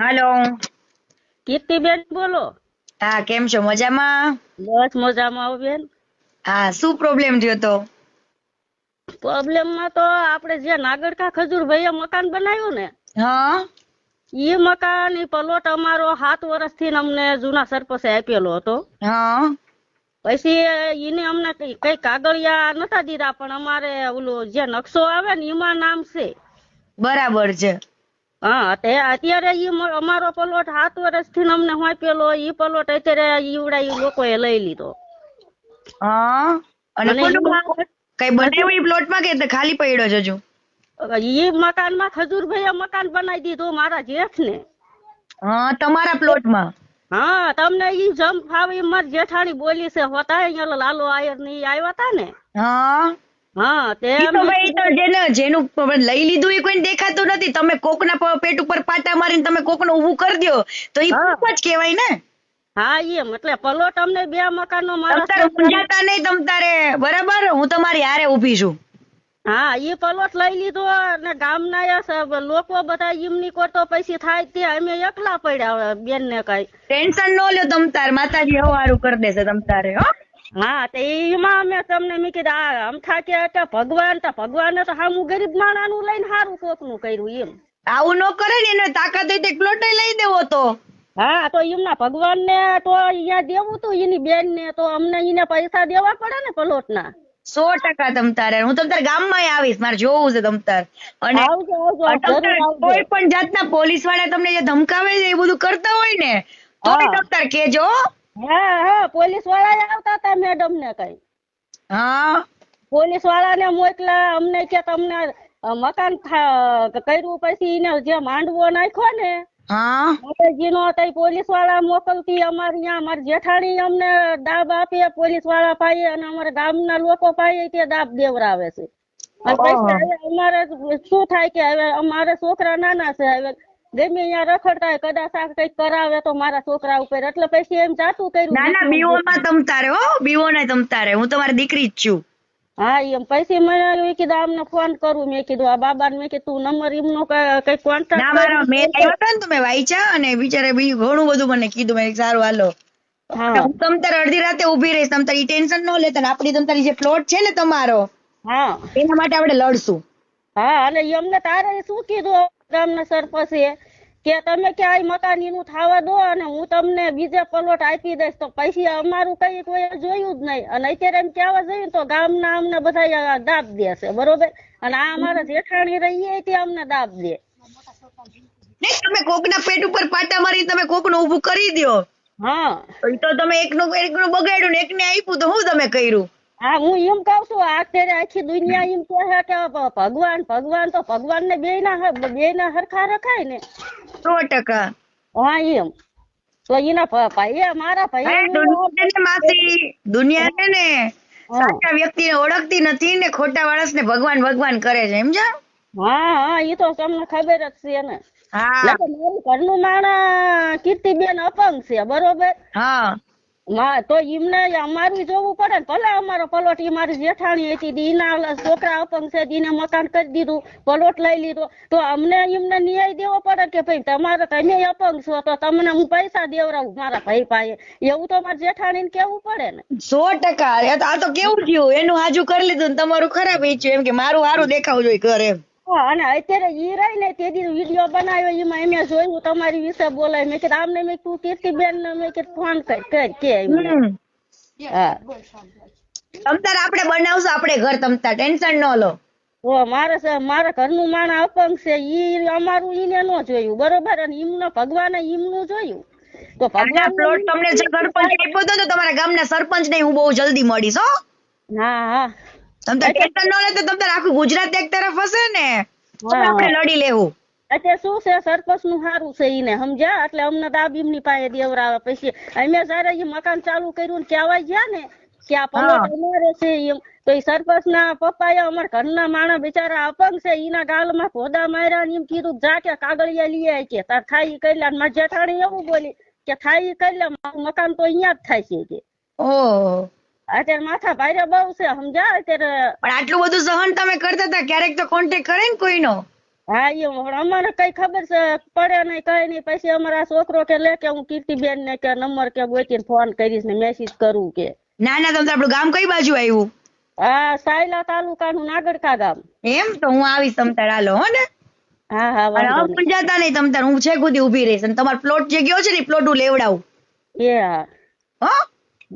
હાલો. કીર્તિબેન બોલો. હા કેમ છો? મજામાં? બસ મજામાં આવો બેન. હા શું પ્રોબ્લેમ થયો તો? પ્રોબ્લેમમાં તો આપણે જે નાગરકા ખજૂરભાઈએ મકાન બનાવ્યું ને હા. ઈ મકાન એ પલોટ અમારો સાત વર્ષથી અમને જૂના સરપંચે આપેલો હતો. હા. પછી એને અમને કઈ કઈ કાગળિયા નતા દીધા પણ અમારે ઓલું જે નકશો આવે ને એમાં નામ છે. બરાબર છે. હા તે અત્યારે ઈ અમારો પલોટ સાત વર્ષથી અમને આપેલો ઈ પલોટ અત્યારે ઈવડા ઈ લોકોએ લઈ લીધો. હા? અને કઈ બનાવ્યું ઈ પ્લોટમાં કે ખાલી પડ્યો છે હજુ? ઈ મકાનમાં ખજૂરભાઈએ મકાન બનાવી દીધું મારા જેઠને. હા તમારા પ્લોટમાં? હા તમને ઈ જમ ફાવે મારી જેઠાણી બોલી છે હોતા અહીંયા લાલો આયરની આવ્યા તા ને? હા? હા તે તો ભાઈ તો જેને જેનું લઈ લીધું એ કોઈને દેખાતું નથી. તમે કોકના પેટ ઉપર પાટા મારીને તમે કોકનું ઊભું કરી દો તો એ. પાપ જ કહેવાય ને. હા એમ. એટલે પલોટ અમને બે મકાનો મારા તમતારે નહીં તમતારે બરાબર? હું તમારી હારે ઊભી છું. હા એ પલોટ લઈ લીધો અને ગામના લોકો બધા એમની કોટો પૈસી થાય તે અમે એકલા પડ્યા બેન ને કઈ. ટેન્શન નો લ્યો તમતાર માતાજી હવારું કરી દેશે તમતારે હો. હા તો એમાં મેં તમને મેં કીધું આ અમથા કે ભગવાન તો ભગવાને તો હામું ગરીબ માણાનું લઈને સારું કોકનું કર્યું એમ. આવું ન કરે ને એને તાકાત હોય તો પ્લોટ લઈ દેવો તો. હા તો એમના ભગવાન ને તો અહીંયા દેવું તું એની બેન ને તો અમને એને પૈસા દેવા પડે ને પ્લોટ ના સો ટકા તમતારે હું તમતાર ગામમાં આવીશ મારે જોવું છે તમતાર અને કોઈ પણ જાતના પોલીસવાળા તમને જે ધમકાવે છે એ બધું કરતા હોય ને તો તમતાર કેજો હો. હા પોલીસવાળા આવતા હતા મેડમ ને કઈ. હા? પોલીસવાળા ને મોકલા અમને કે તમને મકાન કર્યું પછી એને જે માંડવો નાખ્યો ને હા? તઈ પોલીસવાળા મોકલતી અમારે અહીંયા અમારી જેઠાણી અમને દાબ આપે પોલીસવાળા પાઈએ અને અમારા ગામના લોકો પાયે તે દાબ દેવરાવે છે. અને પછી અમારે શું થાય કે હવે અમારે છોકરા નાના છે હવે ગમે અહીંયા રખડતા હોય કદાચ આ કંઈક કરાવે તો મારા છોકરા ઉપર. એટલે પછી એમ જાતું કર્યું ના ના બીઓ માં તમતારે હો બીઓ ને તમતારે હું તમારી દીકરી જ છું. હા એમ. પછી મેં કીધું આમને ફોન કરું. મેં કીધું આ બાબા મેં કીધું નંબર એમનો કઈ કોન્ટેક્ટ ના મારો મેલ આવ્યો હતો ને તમે વાંચ્યા અને બિચારે બીજું ઘણું બધું મને કીધું. મેં સારું હાલો. હા. હું તમતારે અડધી રાતે ઊભી રહીશ. ઈ ટેન્શન ન લેતા ને આપણી તમતારી જે પ્લોટ છે ને તમારો હા. એના માટે આપણે લડશું. હા અને એમને તારે શું કીધું? ગામના સરપંચે કે તમે ક્યાંય મકાન એનું થવા દો અને હું તમને બીજે પ્લોટ આપી દઈશ. તો પૈસા અમારું કઈ કોઈ જોયું જ નહીં. અને અત્યારે એમ કહેવા જઈએ તો ગામના અમને બધા દાબ દે છે. બરોબર? અને આ અમારા જેઠાણી રહીએ તે અમને દાબ દે. તમે કોકના પેટ ઉપર પાટા મારી તમે કોકનું ઊભું કરી દ્યો. હા. તો તો તમે એકનું એકનું બગાડ્યું ને એકને આપ્યું તો શું તમે કર્યું? હા હું એમ કઉ છું અત્યારે આખી દુનિયા એમ કહે કે ભગવાન ભગવાન તો ભગવાન ને બે ના બે ના હરખા રખાય ને. સો ટકા. હા એમ. તો એના ભાઈ મારા ભાઈ દુનિયા છે ને માસી. દુનિયા છે ને સાચા વ્યક્તિને ઓળખતી નથી ને ખોટા માણસ ને ભગવાન ભગવાન કરે છે સમજ્યા? હા હા એ તો તમને ખબર જ છે ને. હા. મારું ઘરનું માણા કીર્તિબેન અપંગ છે બરોબર? હા. તો એમને અમારું જોવું પડે ને. ભલે અમારો પલોટ મારી જેઠાણી હતી દીના છોકરા અપંગ છે, દીને મકાન કરી દીધું, પલોટ લઈ લીધો. તો અમને એમને ન્યાય દેવો પડે કે ભાઈ તમારે તમે અપંગ છો, તો તમને હું પૈસા દેવડાવું મારા ભાઈ પાસે? એવું તો મારી જેઠાણીને કેવું પડે ને? સો ટકા. આ તો કેવું થયું? એનું હાજુ કરી લીધું ને તમારું ખરાબ ઈચ્છ્યું એમ કે મારું સારું દેખાવું જોઈએ ઘર. એમ અને અત્યારે ઈ રહી ને તે દી વીડિયો બનાવ્યો એમાં એમે જોયું તમારી વિશે બોલાય. મેં કીધું આમને મેં તું કીર્તિબેન ને મેં કીધું ફોન કર કર કે હા. તમતાર આપણે બનાવશું આપણે ઘર તમતાર. ટેન્શન ન લો. ઓ મારે છે મારા ઘરનું માણસ અપંગ છે. ઈ અમારું ઈને નો જોયું બરોબર? અને એમનો ભગવાને એમનું જોયું. તો ભગવાન પ્લોટ તમને જે સરપંચ આપ્યો ને તો તમારા ગામના સરપંચ ને હું બહુ જલ્દી મળીશ હો. હા હા. તમતાર ટેન્શન ન લે તો તમતાર આખું ગુજરાત એક તરફ હશે ને? આપણે લડી લેવું. અત્યારે શું છે સરપંચનું સારું છે ઈને સમજ્યા? એટલે અમને દાબીમની પાસે દેવરાવે. પછી અમે જયારે મકાન ચાલુ કર્યું ને કહેવાય ગયા ને કે આ પલોટ અમારે છે એમ. તો ઈ સરપંચ ના પપ્પાએ અમારા ઘરના માણસ બિચારા અપંગ છે ઈના ગાલમાં ભોદા માર્યા ને એમ કીધું જા કે કાગળિયા લઈ આય કે. તાર થાય ઈ કરી લે મારા જેઠાણી એવું બોલી કે થાય ઈ કરી લે મારું મકાન તો અહીંયા જ થાય છે કે. ઓહ. અત્યારે માથા ભારે બહુ છે સમજ્યા? અત્યારે પણ આટલું બધું સહન તમે કરતા હતા ક્યારેક તો કોન્ટેક્ટ કરે ને કોઈનો? હા એ અમારે કઈ ખબર છે પડે નહીં કઈ નહીં. પછી અમારા છોકરો કે લે કે હું કીર્તિબેન ને કે નંબર કે ગોતીને ફોન કરીશ ને મેસેજ કરું કે. ના ના તમ આપણું ગામ કઈ બાજુ આવ્યું હા સાયલા તાલુકાનું નાગરકા ગામ. એમ? તો હું આવીશ તમ તાર હાલો હો ને? હા હા વાંધો પણ જતા નહીં તમ તાર હું છે સુધી ઊભી રહીશ. અને તમારો પ્લોટ જે ગયો છે ને પ્લોટ હું લેવડાવું. એ હા. હો?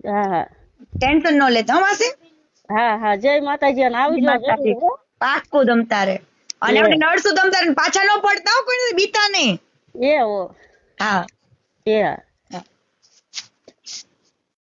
હા હા. ટેન્શન ન લેતા હો માસી હા હા જય માતાજી અને આવજો માતાજી. જરૂર, રે અને. આપણે તમ તારે પાછા ન પડતા હો કોઈ બીતા નહીં એ હો. હા. એ